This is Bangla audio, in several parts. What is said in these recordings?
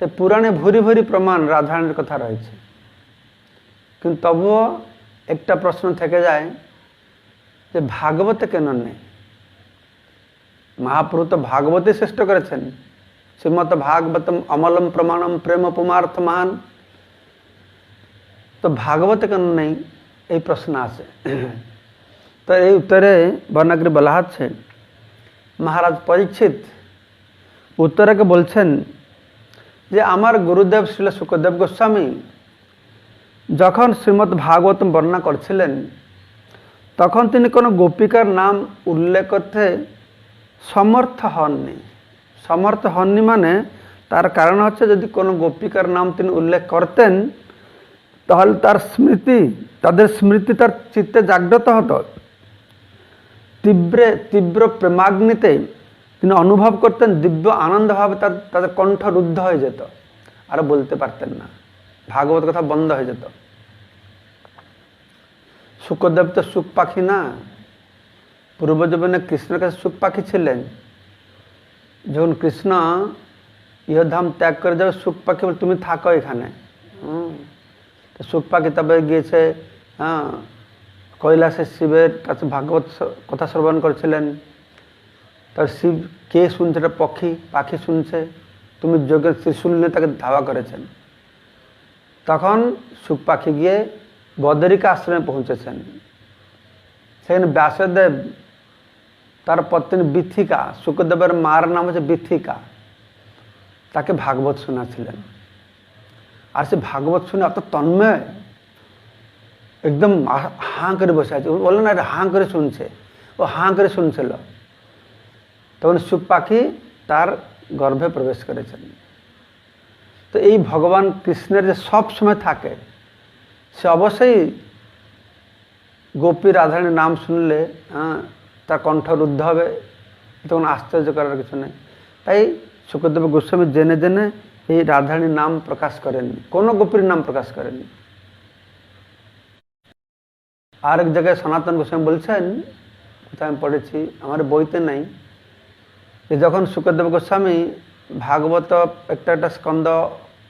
তো পুরাণে ভুরি ভুরি প্রমাণ রাধারানীর কথা রয়েছে। কিন্তু তবুও একটা প্রশ্ন থেকে যায় যে ভাগবতে কেন নেই? মহাপ্রভু তো ভাগবতী শ্রেষ্ঠ করেছেন। শ্রীমত ভাগবতম অমলম প্রমাণম প্রেম পুমার্থ মহান তো ভাগবত কেন নেই? এই প্রশ্ন আসে তো এই উত্তরে বর্ণাগ্রী বলা হচ্ছে, মহারাজ পরীক্ষিত উত্তরকে বলছেন যে আমার গুরুদেব শ্রীল সুখদেব গোস্বামী যখন শ্রীমদ্ ভাগবতম বর্ণনা করছিলেন, তখন তিনি কোনো গোপিকার নাম উল্লেখ করতে সমর্থ হননি। সমর্থ হননি মানে তার কারণ হচ্ছে যদি কোনো গোপিকার নাম তিনি উল্লেখ করতেন, তাহলে তার স্মৃতি, তাদের স্মৃতি তার চিত্তে জাগ্রত হতো। তীব্রে, তীব্র প্রেমাগ্নিতে তিনি অনুভব করতেন দিব্য আনন্দভাবে তার, তাদের কণ্ঠ রুদ্ধ হয়ে যেত, আর বলতে পারতেন না। ভাগবত কথা বন্ধ হয়ে যেত। শুকদেব তো সুখ পাখি না। পূর্বজীবনে কৃষ্ণের কাছে সুখ পাখি ছিলেন। যখন কৃষ্ণ ইহধাম ত্যাগ করে যাবে সুখ পাখি বলে, তুমি থাকো এখানে। হুম। সুখ পাখি তবে গিয়েছে হ্যাঁ কৈলাসে শিবের কাছে ভাগবত কথা শ্রবণ করছিলেন। তার শিব কে শুনছে এটা পক্ষী, পাখি শুনছে, তুমি যোগের নিয়ে তাকে ধাওয়া করেছেন। তখন সুখ পাখি গিয়ে বদরিকা আশ্রমে পৌঁছেছেন। সেখানে ব্যাসদেব, তার পত্নী বিথিকা শুকদেবের মার নাম হচ্ছে বিথিকা, তাকে ভাগবত শোনাছিলেন। আর সে ভাগবত শুনে অত তন্ময় একদম হাঁ করে বসে আছে। ও বলল, না, এটা হাঁ করে শুনছে। ও হাঁ করে শুনছিল। তখন সুখ পাখি তার গর্ভে প্রবেশ করেছেন। তো এই ভগবান কৃষ্ণের যে সব সময় থাকে, সে অবশ্যই গোপী রাধারণীর নাম শুনলে তার কণ্ঠ রুদ্ধ হবে, তখন আশ্চর্য করার কিছু নেই। তাই সুখদেব গোস্বামী জেনে জেনে এই রাধারণীর নাম প্রকাশ করেননি, কোনো গোপীর নাম প্রকাশ করেননি। আরেক জায়গায় সনাতন গোস্বামী বলছেন, কোথায় আমি পড়েছি, আমার বইতে নাই যখন সুখদেব গোস্বামী ভাগবত একটা একটা স্কন্দ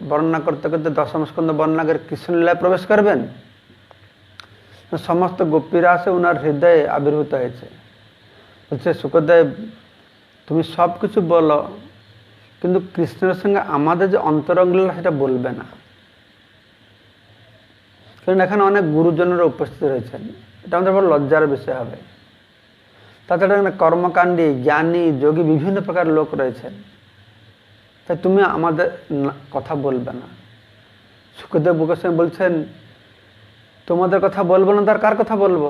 বর্ণনা করতে করতে দশম স্কন্দ বর্ণনা করে কৃষ্ণলীলায় প্রবেশ করবেন, সমস্ত গোপীরা আসে ওনার হৃদয়ে আবির্ভূত হয়েছে। বলছে, সুখদেব, তুমি সব কিছু বলো, কিন্তু কৃষ্ণের সঙ্গে আমাদের যে অন্তরঙ্গ লীলা সেটা বলবে না। কারণ এখানে অনেক গুরুজনেরা উপস্থিত রয়েছেন। এটা আমাদের বড় লজ্জার বিষয় হবে। তাছাড়া এখানে কর্মকাণ্ডী জ্ঞানী, যোগী বিভিন্ন প্রকার লোক রয়েছেন তাই তুমি আমাদের কথা বলবে না। সুখদেব গোস্বামী বলছেন, তোমাদের কথা বলব না, তার কার কথা বলব?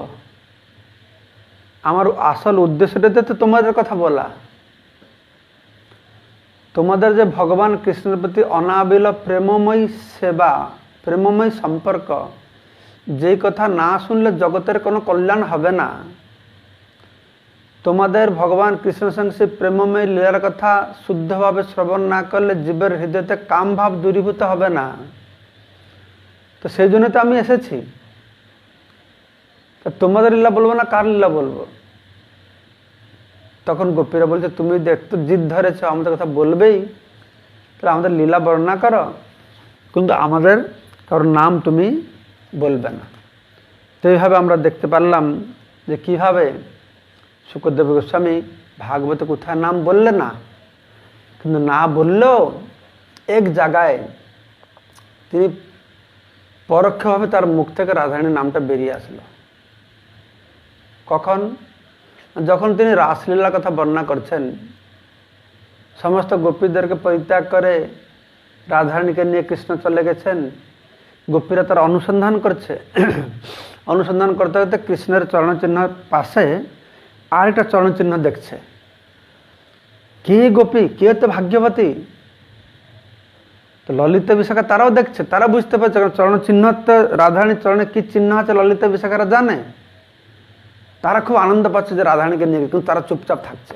আমার আসল উদ্দেশ্যটাতে তো তোমাদের কথা বলা। তোমাদের যে ভগবান কৃষ্ণের প্রতি অনাবিল প্রেমময়ী সেবা, প্রেমময় সম্পর্ক, যেই কথা না শুনলে জগতের কোনো কল্যাণ হবে না। তোমাদের ভগবান কৃষ্ণের সঙ্গে সেই প্রেমময় লীলার কথা শুদ্ধভাবে শ্রবণ না করলে জীবের হৃদয়তে কাম ভাব দূরীভূত হবে না। তো সেই জন্য তো আমি এসেছি। তা তোমাদের লীলা বলব না কার লীলা বলব? তখন গোপীরা বলছে, তুমি যে একটু জিদ ধরেছ, আমাদের কথা বলবেই। তাহলে আমাদের লীলা বর্ণনা করো। কিন্তু আমাদের কারোর নাম তুমি বলবে না। তো এইভাবে আমরা দেখতে পারলাম যে কীভাবে শুকদেব গোস্বামী ভাগবত কোথায় নাম বললে না, কিন্তু না বললেও এক জায়গায় তিনি পরোক্ষভাবে তার মুখ থেকে রাধারানীর নামটা বেরিয়ে আসলো। কখন? যখন তিনি রাসলীলার কথা বর্ণনা করছেন, সমস্ত গোপীদেরকে পরিত্যাগ করে রাধারানীকে নিয়ে কৃষ্ণ চলে গেছেন। গোপীরা তার অনুসন্ধান করছে। অনুসন্ধান করতে করতে কৃষ্ণের চরণচিহ্নের পাশে আরেকটা চরণচিহ্ন দেখছে। কে গোপী? কে তো ভাগ্যবতী? তো ললিতা বিশাখা তারাও দেখছে, তারা বুঝতে পারছে, কারণ চরণ চিহ্ন তো রাধারানীর চরণে কি চিহ্ন আছে ললিতা বিশাখারা জানে? তারা খুব আনন্দ পাচ্ছে যে রাধারানীকে নিয়ে, কিন্তু তারা চুপচাপ থাকছে।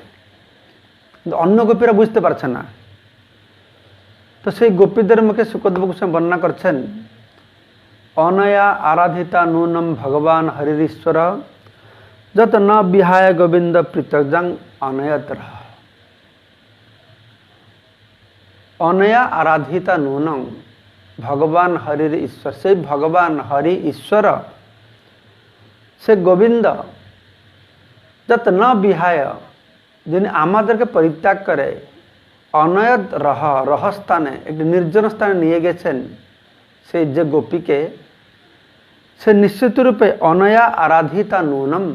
কিন্তু অন্য গোপীরা বুঝতে পারছে না। তো সেই গোপীদের মুখে সুখদেব গোস্বামী বর্ণনা করছেন, অনয়া আরাধিতা নূনম ভগবান হরিশ্বর যত ন বিহায় গোবিন্দ পৃথক অনয়ত অনয়া আরাধিতা নূনং ভগবান হরির ঈশ্বর সেই ভগবান হরি ঈশ্বর সে গোবিন্দ যত ন বিহায় যিনি আমাদেরকে পরিত্যাগ করে অনয়দ রহ রহস্থানে একটি নির্জন স্থানে নিয়ে গেছেন সেই যে গোপীকে সে নিশ্চিত রূপে অনয়া আরাধিতা নূনম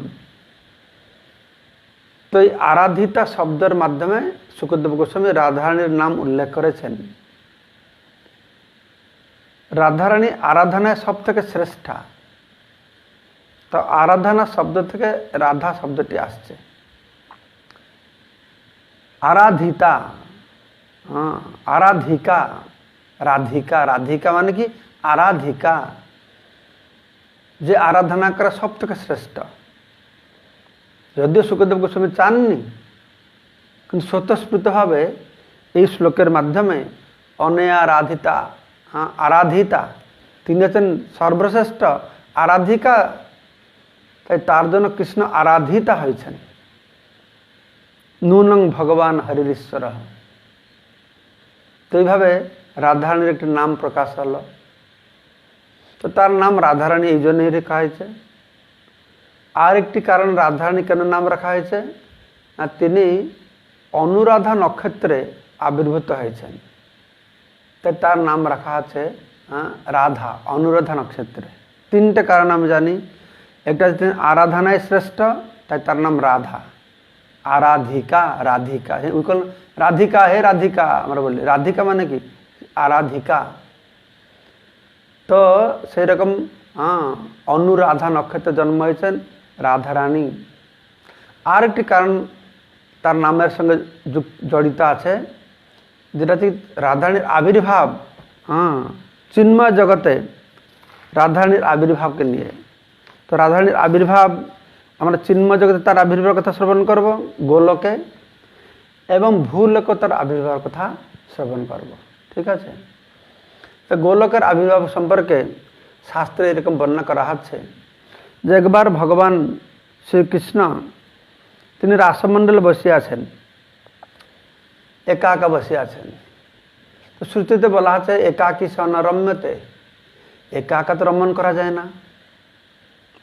তো এই আরাধিতা শব্দের মাধ্যমে সুখদেব গোস্বামী রাধারানীর নাম উল্লেখ করেছেন। রাধারানী আরাধনায় সব থেকে শ্রেষ্ঠা। তো আরাধনা শব্দ থেকে রাধা শব্দটি আসছে। আরাধিতা হ্যাঁ আরাধিকা, রাধিকা রাধিকা মানে কি? আরাধিকা। যে আরাধনা করা সব থেকে শ্রেষ্ঠ। যদিও সুখদেব গোস্বামী চাননি, কিন্তু স্বতঃস্ফূর্তভাবে এই শ্লোকের মাধ্যমে অনেয়া আরাধিতা হ্যাঁ আরাধিতা, তিনি হচ্ছেন সর্বশ্রেষ্ঠ আরাধিকা, তাই তার জন্য কৃষ্ণ আরাধিতা হয়েছেন। নূনং ভগবান হরিশ্বর তো এইভাবে রাধারানীর একটি নাম প্রকাশ হলো। তো তার নাম রাধারানী এই জন্যই রেখা হয়েছে। আর একটি কারণ রাধারানী কেন নাম রাখা হয়েছে। না তিনি অনুরাধা নক্ষত্রে আবির্ভূত হয়েছেন। তাই তার নাম রাখা আছে হ্যাঁ, রাধা অনুরাধা নক্ষত্রে। তিনটে কারণ আমি জানি। একটা হচ্ছে আরাধনায় শ্রেষ্ঠ তাই তার নাম রাধা। আরাধিকা রাধিকা উইকল রাধিকা হে রাধিকা আমরা বলি। রাধিকা মানে কি? আরাধিকা। তো সেই রকম হ্যাঁ অনুরাধা নক্ষত্রে জন্ম হয়েছেন। রাধারানী আর একটি কারণ তার নামের সঙ্গে জড়িত আছে, যেটা হচ্ছে রাধারানীর আবির্ভাব হ্যাঁ চিন্ময় জগতে রাধারানীর আবির্ভাবকে নিয়ে। তো রাধারানীর আবির্ভাব, আমরা চিন্ময় জগতে তার আবির্ভাবের কথা শ্রবণ করব, গোলকে, এবং ভূলোকে তার আবির্ভাবের কথা শ্রবণ করব, ঠিক আছে? তো গোলকের আবির্ভাব সম্পর্কে শাস্ত্রে এরকম বর্ণনা করা হচ্ছে। যে একবার ভগবান শ্রীকৃষ্ণ, তিনি রাসমণ্ডলে বসে আছেন একা একা বসে আছেন। তো শ্রুতিতে বলা আছে, একাকী সন রম্যতে। একা একা তো রমণ করা যায় না,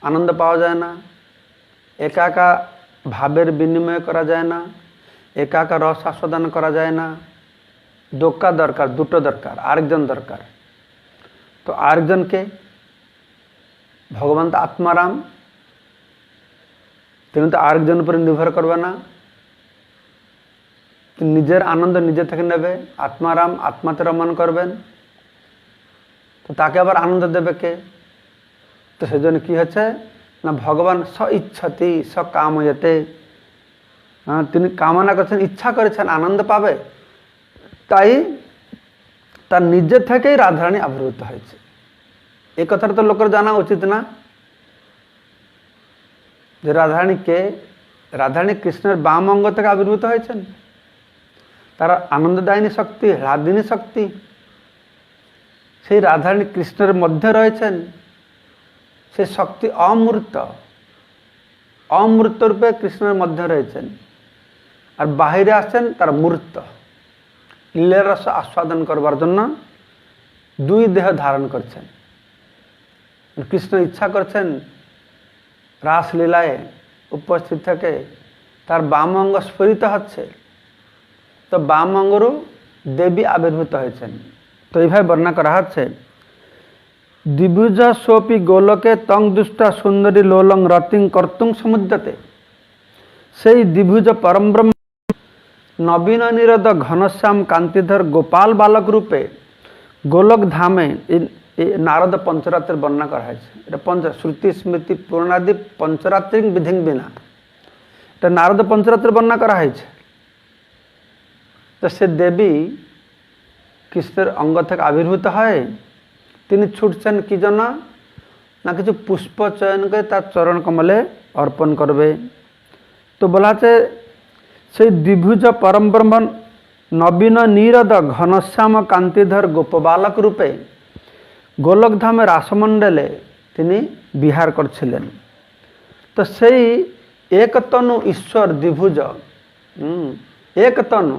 আনন্দ পাওয়া যায় না একা একা ভাবের বিনিময় করা যায় না একা একা রস আস্বাদন করা যায় না, দোকা দরকার, দুটো দরকার, আরেকজন দরকার। তো আরেকজনকে ভগবান তো আত্মারাম। তিনি তো আরেকজন উপরে নির্ভর করবে না। নিজের আনন্দ নিজে থেকে নেবে। আত্মারাম আত্মাতে রমণ করবেন। তো তাকে আবার আনন্দ দেবে কে? তো সেজন্য কি হচ্ছে? না, ভগবান স ইচ্ছতি স কাম যেতে তিনি কামনা করেছেন, ইচ্ছা করেছেন, আনন্দ পাবে। তাই তার নিজের থেকেই রাধারানী আবির্ভূত হয়েছে। এই কথাটা তো লোকের জানা উচিত না। যে রাধারানী কে, রাধারানী কৃষ্ণের বাম অঙ্গ থেকে আবির্ভূত হয়েছেন। তারা আনন্দদায়িনী শক্তি, হ্লাদিনী শক্তি, সেই রাধারানী কৃষ্ণের মধ্যে রয়েছেন। সেই শক্তি অমূর্ত অমূর্ত রূপে কৃষ্ণের মধ্যে রয়েছেন। আর বাহিরে আসছেন তার মূর্ত, লীলার রস আস্বাদন করবার জন্য দুই দেহ ধারণ করছেন। কৃষ্ণ ইচ্ছা করছেন রাসলীলায় উপস্থিত থেকে তার বাম অঙ্গ স্ফুরিত হচ্ছে। তো বাম অঙ্গরও দেবী আবির্ভূত হয়েছেন। তো এইভাবে বর্ণনা করা হচ্ছে দ্বিভুজ সোপি গোলকে তং দুষ্টা সুন্দরী লোলং রতিং কর্তুং সমুদ্রতে সেই দ্বিভুজ পরমব্রহ্ম নবীন নিরদ ঘনশ্যাম কান্তিধর গোপাল বালক রূপে গোলক ধামে এই নারদ পঞ্চরাত্রের বর্ণনা করা হয়েছে। এটা পঞ্চ, শ্রুতি, স্মৃতি, পূর্ণাদি, পঞ্চরাত্রি বিধিং বিনা। এটা নারদ পঞ্চরাত্রের বর্ণনা করা হয়েছে। তো সে দেবী কৃষ্ণের অঙ্গ থেকে আবির্ভূত হয়। তিনি ছুটছেন কি জন্য? না কিছু পুষ্প চয়ন করে তার চরণ কমলে অর্পণ করবে। তো বলা আছে, সেই দ্বিভুজ পরম নবীন নীরদ ঘনশ্যাম কান্তিধর গোপবালক রূপে গোলকধামে রাসমণ্ডলে তিনি বিহার করছিলেন। তো সেই একতনু ঈশ্বর দ্বিভুজ একতনু,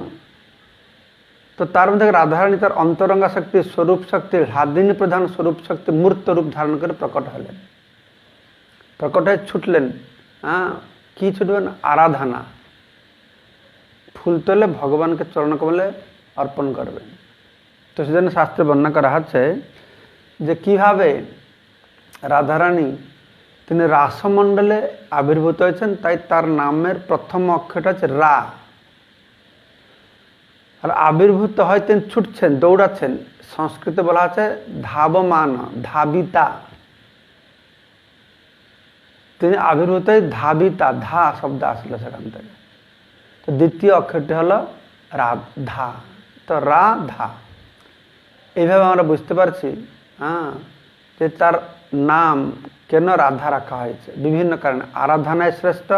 তো তার মধ্যে রাধারানী তার অন্তরঙ্গা শক্তি, স্বরূপ শক্তি হাদিনী প্রধান স্বরূপ শক্তি, মূর্ত রূপ ধারণ করে প্রকট হলেন। প্রকট হয়ে ছুটলেন হ্যাঁ কি ছুটবেন? আরাধনা। ফুল তোলে ভগবানকে চরণ কমলে অর্পণ করবেন। তো সেজন্য শাস্ত্রে বর্ণনা করা হচ্ছে যে কীভাবে রাধারানী তিনি রাসমণ্ডলে আবির্ভূত হয়েছেন, তাই তার নামের প্রথম অক্ষরটা হচ্ছে রা। আর আবির্ভূত হয় তিনি ছুটছেন, দৌড়াচ্ছেন, সংস্কৃতে বলা আছে ধাবমান, ধাবিতা। তিনি আবির্ভূত হয়ে ধাবিতা, ধা শব্দ আসলো সেখান থেকে। তো দ্বিতীয় অক্ষরটি হলো রাধা। তো রা ধা এইভাবে আমরা বুঝতে পারছি হ্যাঁ যে তার নাম কেন রাধা রাখা হয়েছে? বিভিন্ন কারণে। আরাধনায় শ্রেষ্ঠ,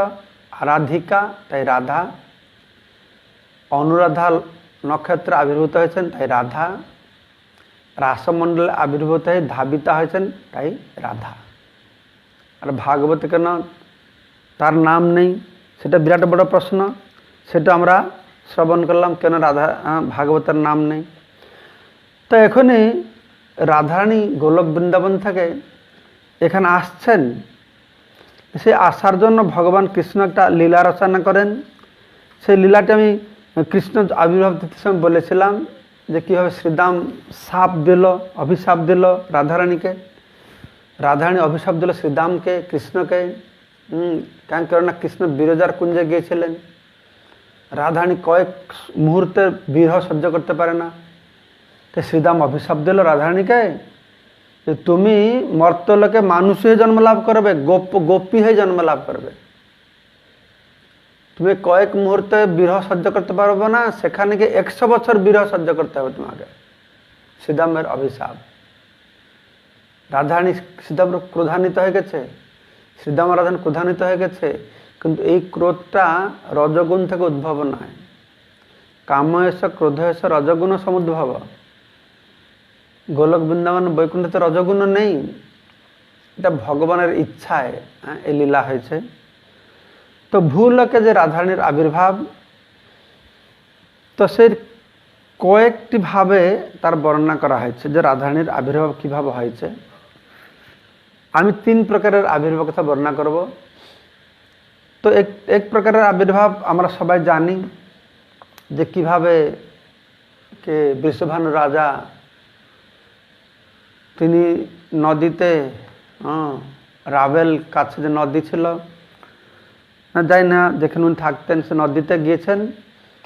আরাধিকা, তাই রাধা। অনুরাধা নক্ষত্রে আবির্ভূত হয়েছেন, তাই রাধা। রাসমণ্ডলে আবির্ভূত হয়ে ধাবিতা হয়েছেন, তাই রাধা। আর ভাগবত কেন তার নাম নেই? সেটা বিরাট বড় প্রশ্ন। সেটা আমরা শ্রবণ করলাম, কেন রাধা, ভাগবতের নাম নেই? তো এখনই রাধারানী গোলক বৃন্দাবন থেকে এখানে আসছেন। সে আসার জন্য ভগবান কৃষ্ণ একটা লীলা রচনা করেন। সেই লীলাটি আমি কৃষ্ণ আবির্ভাব দিতে সময় বলেছিলাম যে কীভাবে শ্রীদাম সাপ দিল, অভিশাপ দিল রাধারানীকে। রাধারানী অভিশাপ দিল শ্রীদামকে, কৃষ্ণকে। কারণ কেননা কৃষ্ণ বিরজার কুঞ্জে গিয়েছিলেন। রাধারানী কয়েক মুহূর্তে বিরহ সহ্য করতে পারে না। তো শ্রীদাম অভিশাপ দিল রাধারানীকে যে তুমি মর্তলোকে মানুষ হয়ে জন্ম লাভ করবে, গোপ গোপী হয়ে জন্ম লাভ করবে। তুমি কয়েক মুহূর্তে বিরহ সহ্য করতে পারবে না, সেখানে গিয়ে একশো বছর বিরহ সহ্য করতে হবে তোমাকে। শ্রীদামের অভিশাপ। রাধারানী শ্রীদাম ক্রোধান্বিত হয়ে গেছে। শ্রীদাম রাধান ক্রোধান্বিত হয়ে গেছে, কিন্তু এই ক্রোধটা রজগুণ থেকে উদ্ভব নয়। কাম এস ক্রোধ এস রজগুণ সমুদ্ভব। গোলক বৃন্দাবন বৈকুণ্ঠতে রজগুণ নেই। এটা ভগবানের ইচ্ছায় হ্যাঁ, এই লীলা হয়েছে। তো ভূলোকে যে রাধারানীর আবির্ভাব তো সেই কয়েকটি ভাবে তার বর্ণনা করা হয়েছে যে রাধারানীর আবির্ভাব কীভাবে হয়েছে। আমি তিন প্রকারের আবির্ভাব কথা বর্ণনা করব। তো এক এক প্রকারের আবির্ভাব আমরা সবাই জানি যে কীভাবে কে বৃষভানু রাজা তিনি নদীতে হ্যাঁ, রাভেল কাছে যে নদী ছিল না যাই না যেখানে উনি থাকতেন সে নদীতে গিয়েছেন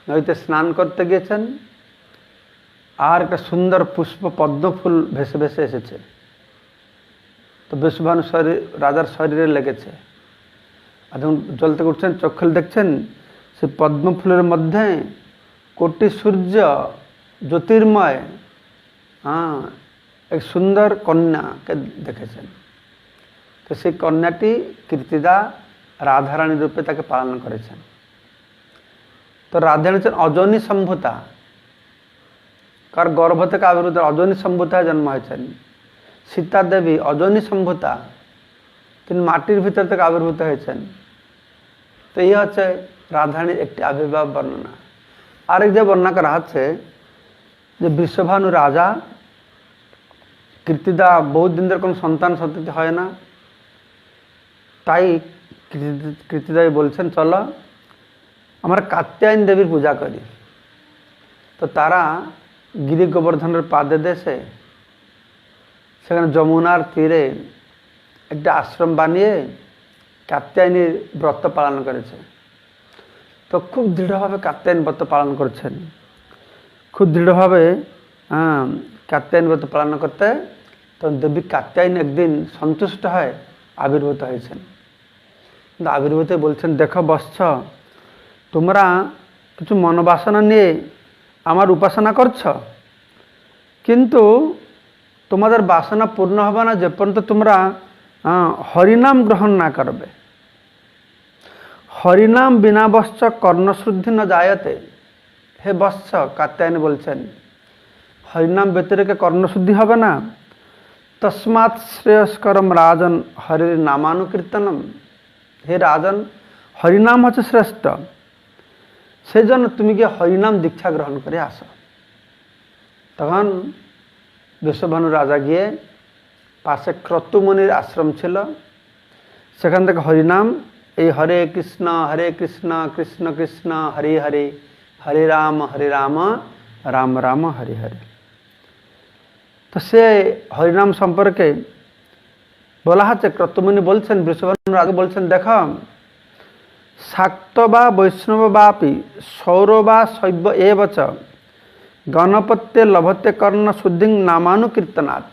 নদীতে স্নান করতে গিয়েছেন আর একটা সুন্দর পুষ্প পদ্ম ফুল ভেসে ভেসে এসেছে। তো বৃষভানু শরীর রাজার শরীরে লেগেছে। আর যখন জল থেকে উঠছেন চোখ খুলে দেখছেন সে পদ্ম ফুলের মধ্যে কোটি সূর্য জ্যোতির্ময় হ্যাঁ এক সুন্দর কন্যাকে দেখেছেন। তো সেই কন্যাটি কীর্তিদা রাধারানী রূপে তাকে পালন করেছেন। তো রাধারানী হচ্ছেন অজনী সম্ভূতা। কার গর্ভ থেকে আবির্ভূত অজনী সম্ভূতায় জন্ম হয়েছেন। সীতা দেবী অজনী সম্ভূতা। তিনি মাটির ভিতর থেকে আবির্ভূত হয়েছেন। তো এই হচ্ছে রাধারানীর একটি আবির্ভাব বর্ণনা। আরেক যে বর্ণনা করা হচ্ছে যে বিশ্বভানু রাজা কীর্তিদা বহুত দিন ধরে কোনো সন্তান সন্ততি হয় না। তাই কীর্তি- কীর্তিদাই বলছেন, চলো, আমরা কাত্যায়ন দেবীর পূজা করি। তো তারা গিরি গোবর্ধনের পাদে দেশে সেখানে যমুনার তীরে একটা আশ্রম বানিয়ে কাত্যায়নীর ব্রত পালন করেছে। তো খুব দৃঢ়ভাবে কাত্যায়ন ব্রত পালন করছেন। খুব দৃঢ়ভাবে কাত্যায়ন পালন করতে, তখন দেবী কাত্যায়ন একদিন সন্তুষ্ট হয়, আবির্ভূত হয়েছেন। কিন্তু আবির্ভূত বলছেন, দেখো বৎস, তোমরা কিছু মনোবাসনা নিয়ে আমার উপাসনা করছ? কিন্তু তোমাদের বাসনা পূর্ণ হবে না, যে পর্যন্ত তোমরা হরিনাম গ্রহণ না করবে। হরিনাম বিনা বৎস কর্ণশুদ্ধি না জায়তে হে বৎস, কাত্যায়নী বলছেন হরিনাম ব্যতিরেকে কর্ণশুদ্ধি হবে না। তস্মাৎ শ্রেয়স্করম রাজন হরির নামানুকীর্তনম। হে রাজন, হরিনাম হচ্ছে শ্রেষ্ঠ। সেই জন্য তুমি গিয়ে হরিনাম দীক্ষা গ্রহণ করে আসো। তখন বিশ্বভানু রাজা গিয়ে পাশে ক্রতুমণির আশ্রম ছিল। সেখান থেকে হরিনাম, এই হরে কৃষ্ণ হরে কৃষ্ণ কৃষ্ণ কৃষ্ণ, হরে হরে হরে রাম হরে রাম রাম রাম, হরে হরে। তো সে হরিনাম সম্পর্কে বলা হচ্ছে ক্রতুমণি বলছেন বৃষভানু রাজা বলছেন, দেখ, শাক্ত বা বৈষ্ণব বাপি সৌর বা শৈব এবচ গণপত্যে লভতে কর্ণ শুদ্ধিং নামানুকীর্তনাথ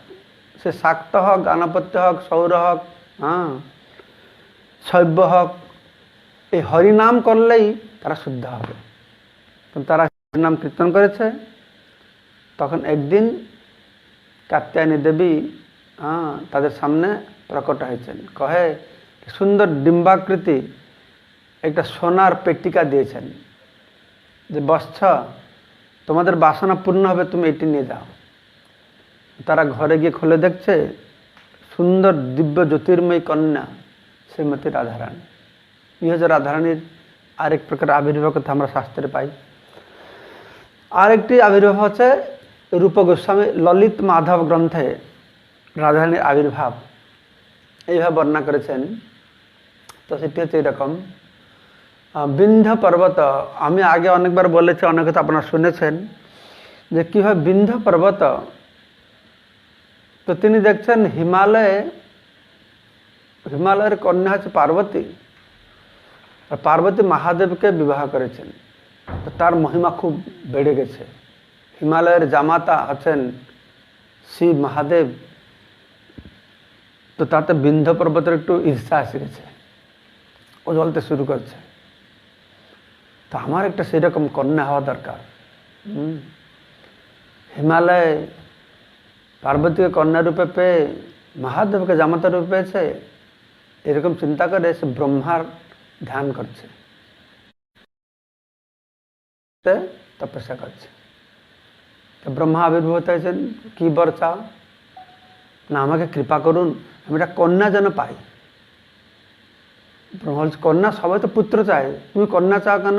সে শাক্ত হোক, গণপত্য হোক, সৌর হোক হ্যাঁ শৈব হোক, এই হরিনাম করলেই তারা শুদ্ধ হবে। তারা হরিনাম কীর্তন করেছে। তখন একদিন কাত্যায়নী দেবী হ্যাঁ তাদের সামনে প্রকট হয়েছেন। কহে, সুন্দর ডিম্বাকৃতি একটা সোনার পেটিকা দিয়েছেন। যে, বৎস, তোমাদের বাসনা পূর্ণ হবে, তুমি এটি নিয়ে যাও। তারা ঘরে গিয়ে খুলে দেখছে, সুন্দর দিব্য জ্যোতির্ময়ী কন্যা শ্রীমতী রাধারানী। ই হচ্ছে রাধারানীর আরেক প্রকার আবির্ভাব কথা আমরা শাস্ত্রে পাই। আরেকটি আবির্ভাব হচ্ছে রূপ গোস্বামী ললিত মাধব গ্রন্থে রাধারানীর আবির্ভাব। এইভাবে বর্ণনা করেছেন। তো সেটি হচ্ছে এরকম। বিন্ধ্য পর্বত, আমি আগে অনেকবার বলেছি, অনেক কথা আপনারা শুনেছেন, যে কীভাবে বিন্ধ্য পর্বত, তো তিনি দেখছেন হিমালয়ে, হিমালয়ের কন্যা হচ্ছে পার্বতী, আর পার্বতী মহাদেবকে বিবাহ করেছেন। তো তার মহিমা খুব বেড়ে গেছে। হিমালয়ের জামাতা আছেন শিব মহাদেব। তো তাতে বিন্ধ পর্বতের একটু ঈর্ষা এসে গেছে। ও জ্বলতে শুরু করছে। তো আমার একটা সেরকম কন্যা হওয়া দরকার। হুম। হিমালয়ে পার্বতীকে কন্যা রূপে পেয়ে, মহাদেবকে জামাতা রূপে পেয়েছে, এরকম চিন্তা করে সে ব্রহ্মার ধ্যান করছে। তপস্যা করছে। তো ব্রহ্মা আবির্ভূত হয়েছেন, কি বর চাও না, আমাকে কৃপা করুন, আমি একটা কন্যা যেন পাই। ব্রহ্মা বলছে, কন্যা, সবাই তো পুত্র চায়, তুমি কন্যা চাও কেন?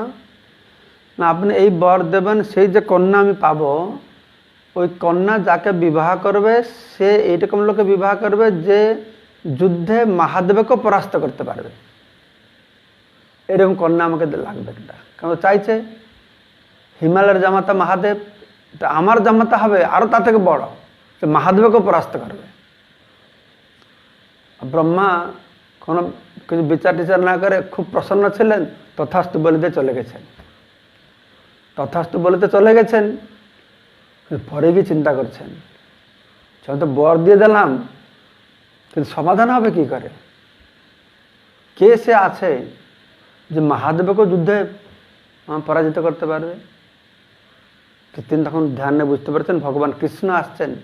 না, আপনি এই বর দেবেন, সেই যে কন্যা আমি পাব, ওই কন্যা যাকে বিবাহ করবে, সে এইরকম লোকে বিবাহ করবে যে যুদ্ধে মহাদেবকে পরাস্ত করতে পারবে। এরকম কন্যা আমাকে লাগবে একটা। কারণ চাইছে? হিমালয়ের জামাতা মহাদেব তা আমার জামাতা হবে আরও তা থেকে বড়। সে মহাদেবকে পরাস্ত করবে। ব্রহ্মা কোনো কিছু বিচার টিচার না করে খুব প্রসন্ন ছিলেন, তথাস্তু বলিতে চলে গেছেন। তথাস্তু বলিতে চলে গেছেন পরে গিয়ে চিন্তা করছেন। আমি তো বর দিয়ে দিলাম, কিন্তু সমাধান হবে কি করে? কে সে আছে যে মহাদেবকে যুদ্ধে পরাজিত করতে পারবে? তো তিনি তখন ধ্যানে বুঝতে পারছেন, ভগবান কৃষ্ণ আসছেন।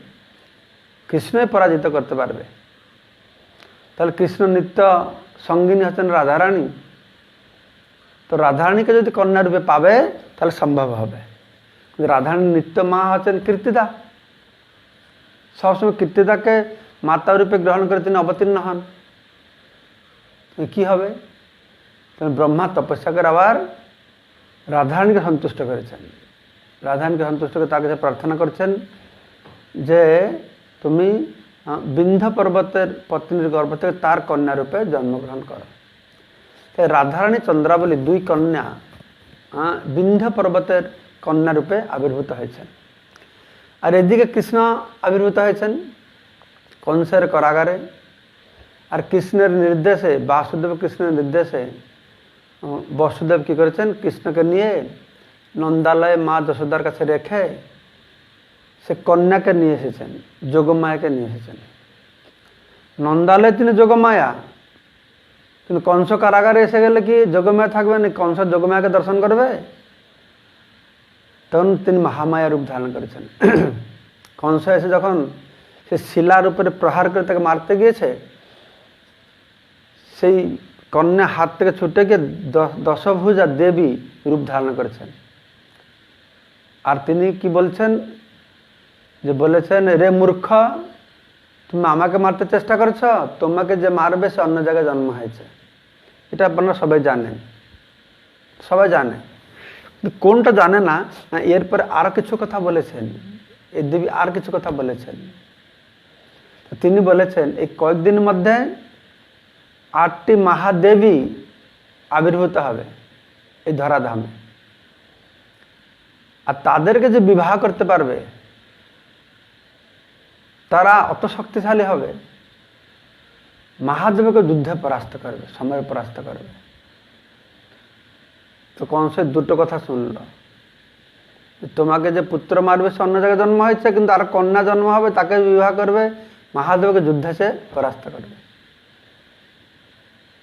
কৃষ্ণই পরাজিত করতে পারবে। তাহলে কৃষ্ণ নিত্য সঙ্গিনী হচ্ছেন রাধারানী। তো রাধারানীকে যদি কন্যা রূপে পাবে, তাহলে সম্ভব হবে। কিন্তু রাধারানীর নিত্য মা হচ্ছেন কীর্তিদা। সবসময় কীর্তিদাকে মাতা রূপে গ্রহণ করে তিনি অবতীর্ণ হন। কি হবে? ব্রহ্মা তপস্যা করে আবার রাধারানীকে সন্তুষ্ট করেছেন। রাধারানীকে সন্তুষ্ট করে তার কাছে প্রার্থনা করছেন যে তুমি আহ, বিন্ধ্য পর্বতের পত্নীর গর্ভ থেকে তার কন্যা রূপে জন্মগ্রহণ করো। তাই রাধারানী চন্দ্রাবলী দুই কন্যা আহ, বিন্ধ্য পর্বতের কন্যা রূপে আবির্ভূত হয়েছেন। আর এদিকে কৃষ্ণ আবির্ভূত হয়েছেন কংসের কারাগারে। আর কৃষ্ণের নির্দেশে বাসুদেব কৃষ্ণের নির্দেশে বসুদেব কী করেছেন? কৃষ্ণকে নিয়ে নন্দালয়ে মা যশোদার কাছে রেখে সে কন্যাকে নিয়ে এসেছেন, যোগমায়াকে নিয়ে এসেছেন। নন্দালয়ে তিনি যোগমায়া। কিন্তু কংস কারাগারে এসে গেলে কি যোগমায়া থাকবে না কংস যোগমায়াকে দর্শন করবে? তখন তিনি মহামায়া রূপ ধারণ করেছেন। কংস এসে যখন সে শিলার উপরে প্রহার করে তাকে মারতে গিয়েছে, সেই কন্যা হাত থেকে ছুটে গিয়ে দশভুজা দেবী রূপ ধারণ করেছেন। আর তিনি কি বলছেন? যে বলেছেন, রে মূর্খ, তুমি আমাকে মারতে চেষ্টা করেছ, তোমাকে যে মারবে সে অন্য জায়গায় জন্ম হয়েছে। এটা আপনারা সবাই জানেন। সবাই জানে। কোনটা জানে না এরপরে আরও কিছু কথা বলেছেন। এই দেবী আর কিছু কথা বলেছেন। তিনি বলেছেন, এই কয়েকদিন মধ্যে আটটি মহাদেবী আবির্ভূত হবে এই ধরাধামে। আর তাদেরকে যে বিবাহ করতে পারবে, তারা অত শক্তিশালী হবে। মহাদেবকে যুদ্ধে পরাস্ত করবে, সময় পরাস্ত করবে। তো কংসের দুটো কথা শুনল। তোমাকে যে পুত্র মারবে, সে অন্য জায়গায় জন্ম হয়েছে, কিন্তু আর কন্যা জন্ম হবে, তাকে বিবাহ করবে, মহাদেবকে যুদ্ধে সে পরাস্ত করবে।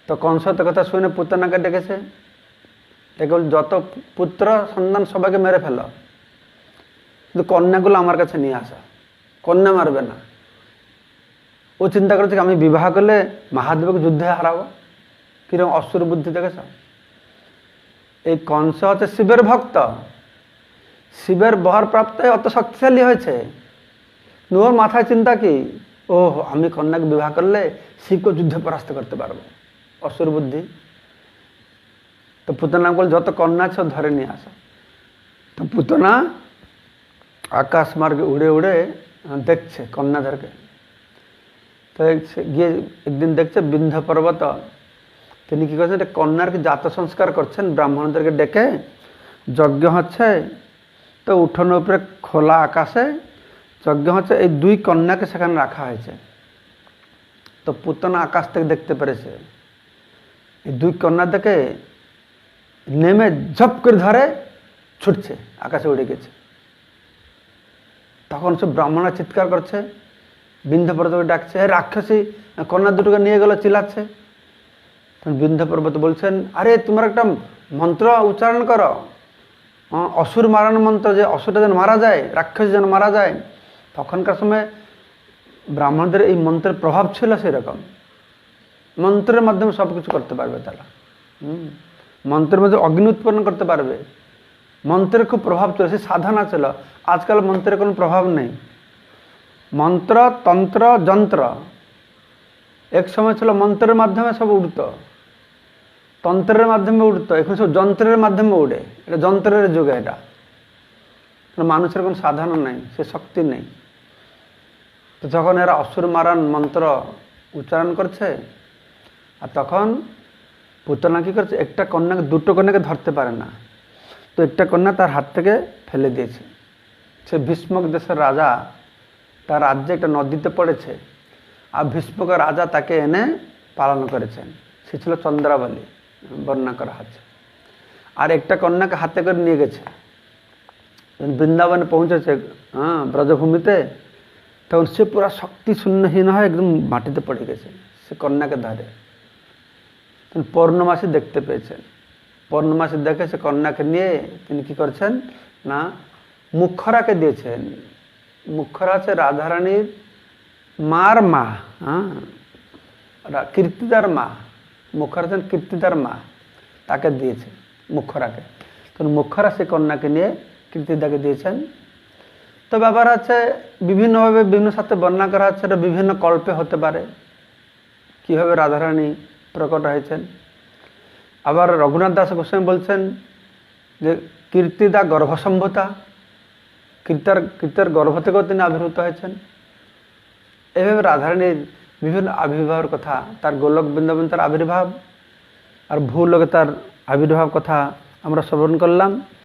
তো কংস তো কথা শুনে পুতনাকে ডেকেছে। বলছে, যত পুত্র সন্তান সবাইকে মেরে ফেলো। কিন্তু কন্যাগুলো আমার কাছে নিয়ে আসা। কন্যা মারবে না। ও চিন্তা করেছে আমি বিবাহ করলে মহাদেবকে যুদ্ধে হারাবো? কীরকম অসুর বুদ্ধি দেখেছ? এই কংস হচ্ছে শিবের ভক্ত। শিবের বহর প্রাপ্ত অত শক্তিশালী হয়েছে। ওর মাথায় চিন্তা কি ও আমি কন্যাকে বিবাহ করলে শিবকে যুদ্ধে পরাস্ত করতে পারব। অসুর বুদ্ধি। তো পুতনা বল যত কন্যা আছে ধরে নিয়ে আসো। তো পুতনা আকাশ মার্গে উড়ে উড়ে দেখছে কন্যাদেরকে। তো গিয়ে একদিন দেখছে বিন্ধ পর্বত। তিনি কী করছেন এটা কন্যার জাত সংস্কার করছেন, ব্রাহ্মণদেরকে ডেকে যজ্ঞ হচ্ছে, তো উঠোনের উপরে খোলা আকাশে যজ্ঞ হচ্ছে, এই দুই কন্যাকে সেখানে রাখা হয়েছে। তো পুতনা আকাশ থেকে দেখতে পেরেছে। এই দুই কন্যা দেখে নেমে ঝপ করে ধরে ছুটছে, আকাশে উড়ে গেছে। তখন সে ব্রাহ্মণরা চিৎকার করছে বিন্ধ পর্বতকে ডাকছে রাক্ষসী, কন্যা দুটোকে নিয়ে গেল চিলাচ্ছে বিন্ধ পর্বত বলছেন, আরে, তোমার একটা মন্ত্র উচ্চারণ করো। অসুর মারানো মন্ত্র যে অসুরটা যেন মারা যায়, রাক্ষস যেন মারা যায়। তখনকার সময় ব্রাহ্মণদের এই মন্ত্রের প্রভাব ছিল সেরকম। মন্ত্রের মাধ্যমে সব কিছু করতে পারবে তারা। হুম। মন্ত্রের মধ্যে অগ্নি উৎপন্ন করতে পারবে। মন্ত্রের খুব প্রভাব ছিল সে সাধনা ছিল আজকাল মন্ত্রের কোনো প্রভাব নেই। মন্ত্র, তন্ত্র, যন্ত্র। এক সময় ছিল মন্ত্রের মাধ্যমে সব উড়ত। তন্ত্রের মাধ্যমে উড়তো, এখন সব যন্ত্রের মাধ্যমে উড়ে। এটা যন্ত্রের যুগে এটা। মানুষের কোনো সাধনা নেই, সে শক্তি নেই। তো যখন এরা অসুর মারান মন্ত্র উচ্চারণ করছে, আর তখন পুতনা কী করছে? একটা কন্যাকে, দুটো কন্যাকে ধরতে পারে না। তো একটা কন্যা তার হাত থেকে ফেলে দিয়েছে। সে ভীষ্মক দেশের রাজা, তার রাজ্যে একটা নদীতে পড়েছে। আর ভীষ্মক রাজা তাকে এনে পালন করেছেন। সে ছিল চন্দ্রাবলী, বর্ণনা করা আছে আর একটা কন্যাকে হাতে করে নিয়ে গেছে। বৃন্দাবনে পৌঁছেছে হ্যাঁ ব্রজভূমিতে। তখন সে পুরা শক্তি শূন্যহীন হয়ে একদম মাটিতে পড়ে গেছে। সে কন্যাকে ধরে। পৌর্ণমাসী দেখতে পেয়েছেন। পৌর্ণমাসী দেখে সে কন্যাকে নিয়ে তিনি কি করছেন? না, মুখরাকে দিয়েছেন। মুখরা আছে রাধারানীর মার মা হ্যাঁ? কীর্তিদার মা। মুখরা হচ্ছেন কীর্তিদার মা, তাকে দিয়েছে মুখরাকে। তখন মুখরা সে কন্যাকে নিয়ে কীর্তিদাকে দিয়েছেন। তো ব্যাপার আছে বিভিন্নভাবে বিভিন্ন সাথে বর্ণনা করা হচ্ছে, এটা বিভিন্ন কল্পে হতে পারে। কীভাবে রাধারানী প্রকট হয়েছেন। আবার রঘুনাথ দাস গোস্বামী বলছেন যে কীর্তিদা গর্ভসম্ভতা। কীর্তার কীর্তার গর্ভ থেকেও তিনি আবির্ভূত হয়েছেন। এভাবে রাধারানীর বিভিন্ন আবির্ভাবের কথা, তার গোলক বৃন্দাবন তার আবির্ভাব, আর ভূলোকে তার আবির্ভাব কথা আমরা শ্রবণ করলাম।